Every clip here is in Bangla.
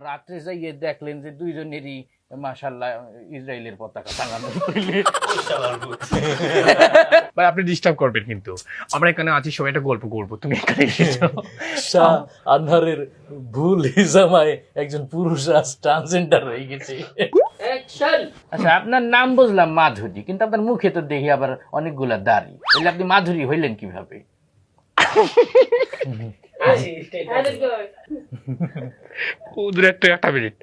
রাত্রে যাইয়ে দেখলেন যে দুইজনেরই মাশাল্লাহ ইসরায়েলের পতাকা টাঙানো ভাই আপনি ডিস্টার্ব করবেন কিন্তু। আমরা এখানে আছি সবাই একটা গল্প করব। তুমি এখানে শাহ আন্ধারের ভুল হিসামায় একজন পুরুষ আজ ট্রান্সজেন্ডার হয়ে গেছে। আচ্ছা আপনার নাম বুঝলাম মাধুরী কিন্তু আপনার মুখে তো দেখি আবার অনেকগুলা দাড়ি। তাহলে আপনি মাধুরী হইলেন কীভাবে? মিনিট।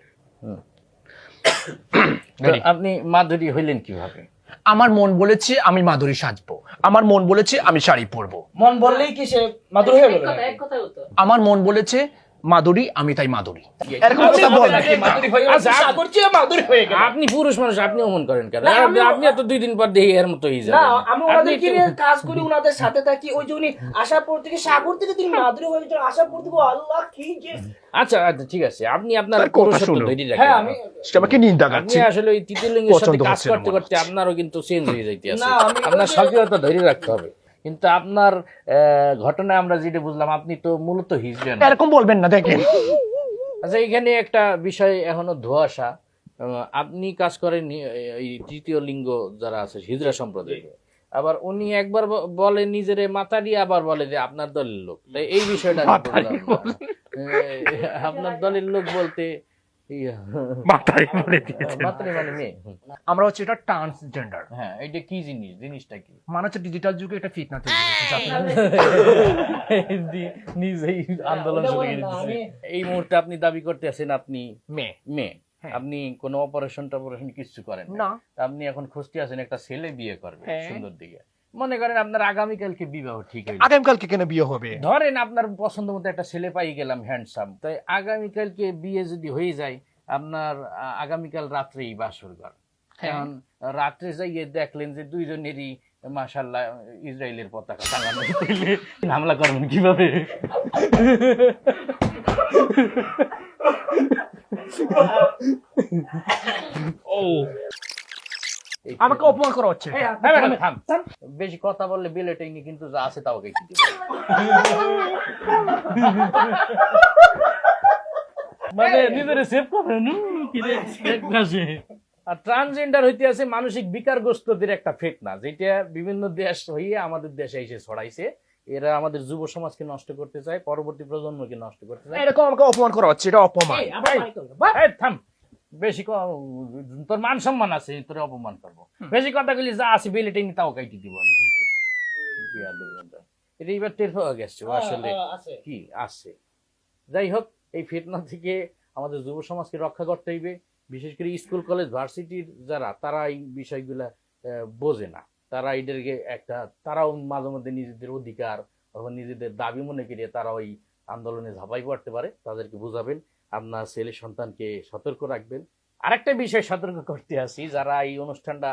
আপনি মাধুরী হইলেন কীভাবে? আমার মন বলেছে আমি মাধুরী সাজবো। আমার মন বলেছে আমি শাড়ি পরবো। মন বললেই কি সে মাধুরী হয়ে গেল আমার মন বলেছে মাধুরী আমি তাই মাধুরী। এরকম কথা বল মাদুরি হয়ে আচ্ছা, হয়ে গেল। আপনি পুরুষ মানুষ আপনি অমন করেন কেন? আপনি এত দুই দিন পর দেখি এর মতো হয়ে না আমি ওনাদেরকে নিয়ে কাজ করি ওনাদের সাথে থাকি। ওই যে উনি আসার থেকে সাগর থেকে তিনি মাদুরি হয়ে গেছেন। আসার পর থেকে আল্লাহ কি যে আচ্ছা আচ্ছা ঠিক আছে। আপনি আপনার পুরুষত্ব শুনো। রাখেন। হ্যাঁ আমি আমাকে নিন্দা আপনি আসলে ওই তৃতীয়লিঙ্গের সাথে কাজ করতে করতে আপনারও কিন্তু চেঞ্জ হয়ে যাইতে আছে। আপনার সক্রিয়তা ধরে রাখতে হবে। কিন্তু আপনার ঘটনায় আমরা যেটা বুঝলাম আপনি তো মূলত হিজড়েন এরকম বলবেন না দেখেন। আচ্ছা এখানে একটা বিষয় এখনও ধোয়াশা। আপনি কাজ করেন এই তৃতীয় লিঙ্গ যারা আছে হিজড়া সম্প্রদায় আবার উনি একবার বলে নিজের মাতারি আবার বলে যে আপনার দলের লোক। তাই এই বিষয়টা আপনার দলের লোক বলতে ইয়া, বলে দিয়েছেন মাতারি মানে মেয়ে। আমরা হচ্ছে এটা ট্রান্সজেন্ডার হ্যাঁ এটা কি জিনিস? জিনিসটা কি? মানে হচ্ছে ডিজিটাল যুগে এটা ফিটনা তৈরি হয়েছে, যাতে- দি- নিজেই আন্দোলন শুরু করে দিয়েছে। এই মুহূর্তে আপনি দাবি করতে আছেন আপনি মেয়ে। মেয়ে। হ্যাঁ। আপনি কোনো অপারেশন টপারেশন কিছু করেন না। না আপনি এখন খুঁজতে আছেন একটা ছেলে বিয়ে করবে হ্যাঁ। সুন্দর দিকে। মনে করেন আপনার আগামীকালকে বিবাহ ঠিক হয়ে আগামীকালকে কেন বিয়ে হবে? ধরেন আপনার পছন্দ মতো একটা ছেলে পাই গেলাম হ্যান্ডসাম তাই আগামীকালকে বিয়ে যদি হয়ে যায় আপনার আগামীকাল রাত্রেই বাসর ঘর। হ্যাঁ। এখন রাত্রে যাইয়ে দেখলেন যে দুইজনেরই মাশাল্লাহ ইসরায়েলের পতাকা টাঙানো হামলা করবেন কীভাবে? ও। আমাকে অপমান করা হচ্ছে। থাম, থাম। বেশি কথা বললে বিলেটিং কিন্তু যা আছে তাও দিবে। মানে নিজের সেভ করেন কি আর ট্রান্সজেন্ডার হইতে আছে মানসিক বিকারগ্রস্তদের একটা ফেতনা যেটা বিভিন্ন দেশ হইয়ে আমাদের দেশে এসে ছড়াইছে। এরা আমাদের যুব সমাজকে নষ্ট করতে চায় পরবর্তী প্রজন্মকে নষ্ট করতে চায়। এরকম আমাকে অপমান করা হচ্ছে এটা অপমান। থাম। বেশি তোর মান সম্মান আছে তোর অপমান করব। বেশি কথা গুলি যা আছে বিলেটিং তাও কাইটি দিব আমি কিন্তু। এটা এবার টের পাওয়া গেছে আসলে কি আছে। যাই হোক এই ফিতনা থেকে আমাদের যুব সমাজকে রক্ষা করতে হইবে। বিশেষ করে স্কুল কলেজ ভার্সিটির যারা তারা এই বিষয়গুলা বোঝে না। তারা এদেরকে একটা তারাও মাঝে মধ্যে নিজেদের অধিকার অথবা নিজেদের দাবি মনে করিয়ে তারা ওই আন্দোলনে ঝাঁপাই পড়তে পারে তাদেরকে বুঝাবেন। আপনার ছেলে সন্তানকে সতর্ক রাখবেন। আরেকটা বিষয় সতর্ক করতে আসি, যারা এই অনুষ্ঠানটা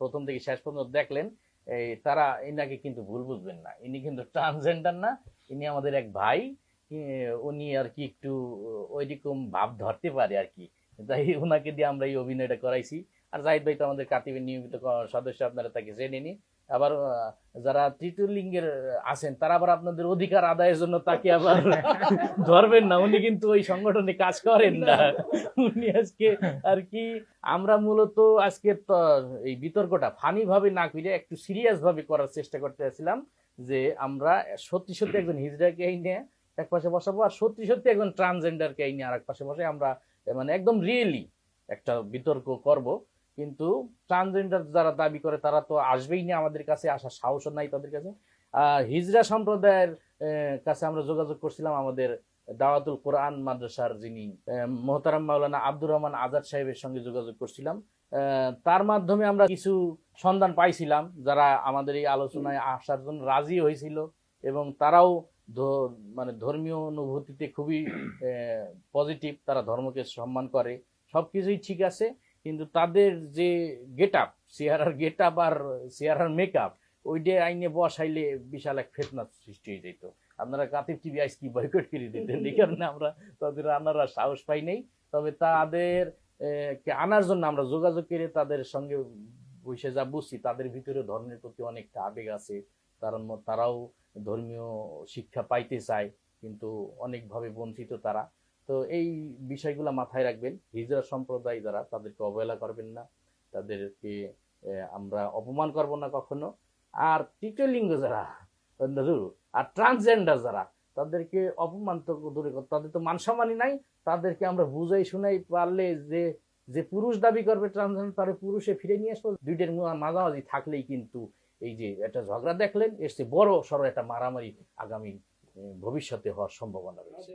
প্রথম থেকে শেষ পর্যন্ত দেখলেন এই তারা এনাকে কিন্তু ভুল বুঝবেন না। ইনি কিন্তু ট্রান্সজেন্ডার না, ইনি আমাদের এক ভাই উনি আর কি একটু ওইরকম ভাব ধরতে পারে আর কি। তাই ওনাকে দিয়ে আমরা এই অভিনয়টা করাইছি। আর জাহিদ ভাই তো আমাদের কাতিবের নিয়মিত সদস্য, আপনারা তাকে জেনে নি আবার যারা তৃতীয় লিঙ্গের আছেন তারা আবার আপনাদের অধিকার আদায়ের জন্য তাকে আবার ধরবেন না। উনি কিন্তু ওই সংগঠনে কাজ করেন না। উনি আজকে আর কি আমরা মূলত আজকে এই বিতর্কটা ফানি ভাবে না করে একটু সিরিয়াস ভাবে করার চেষ্টা করতে আসছিলাম যে আমরা সত্যি সত্যি একজন হিজড়াকে এই নিয়ে এক পাশে বসাবো আর সত্যি সত্যি একজন ট্রান্সজেন্ডারকে এই নিয়ে আর এক পাশে বসে আমরা মানে একদম রিয়েলি একটা বিতর্ক করব। কিন্তু ট্রান্সজেন্ডার যারা দাবি করে, তারা তো আসবেই না আমাদের কাছে, আসার সাহসও নাই তাদের কাছে। আর হিজড়া সম্প্রদায়ের কাছে আমরা যোগাযোগ করছিলাম আমাদের দাওয়াতুল কোরআন মাদ্রাসার যিনি মোহতারাম মাওলানা আব্দুর রহমান আজাদ সাহেবের সঙ্গে যোগাযোগ করছিলাম। তার মাধ্যমে আমরা কিছু সন্ধান পাইছিলাম, যারা আমাদের এই আলোচনায় আসার জন্য রাজি হয়েছিল এবং তারাও মানে ধর্মীয় অনুভূতিতে খুবই পজিটিভ তারা ধর্মকে সম্মান করে। সবকিছুই ঠিক আছে। কিন্তু তাদের যে গেট আপ চেহারার গেট আপ আর চেহারার মেকআপ ওইটা আইনে বসাইলে বিশাল এক ফেতনা সৃষ্টি হয়ে যেত আপনারা কাতিব টিভি আইস কি বয়কট করে দিতেন? এই কারণে আমরা তাদের আনার আর সাহস পাই নাই। তবে তাদের আনার জন্য আমরা যোগাযোগ করে তাদের সঙ্গে বসে যা বুঝছি, তাদের ভিতরে ধর্মের প্রতি অনেকটা আবেগ আছে। কারণ তারাও ধর্মীয় শিক্ষা পাইতে চায়, কিন্তু অনেকভাবে বঞ্চিত তারা। তো এই বিষয়গুলো মাথায় রাখবেন। হিজরা সম্প্রদায় যারা, তাদেরকে অবহেলা করবেন না। তাদেরকে আমরা অপমান করব না কখনো। আর তৃতীয় লিঙ্গ যারা আর ট্রান্সজেন্ডার যারা, তাদেরকে অপমান তো দূরে তাদের তো মানসম্মানই নাই। তাদেরকে আমরা বুঝাই শুনাই পারলে যে যে পুরুষ দাবি করবে ট্রান্সজেন্ডার তারা পুরুষে ফিরে নিয়ে আসব। দুইটার মাঝামাঝি থাকলেই কিন্তু এই যে একটা ঝগড়া দেখলেন চেয়ে বড় সড়ো একটা মারামারি আগামী ভবিষ্যতে হওয়ার সম্ভাবনা রয়েছে।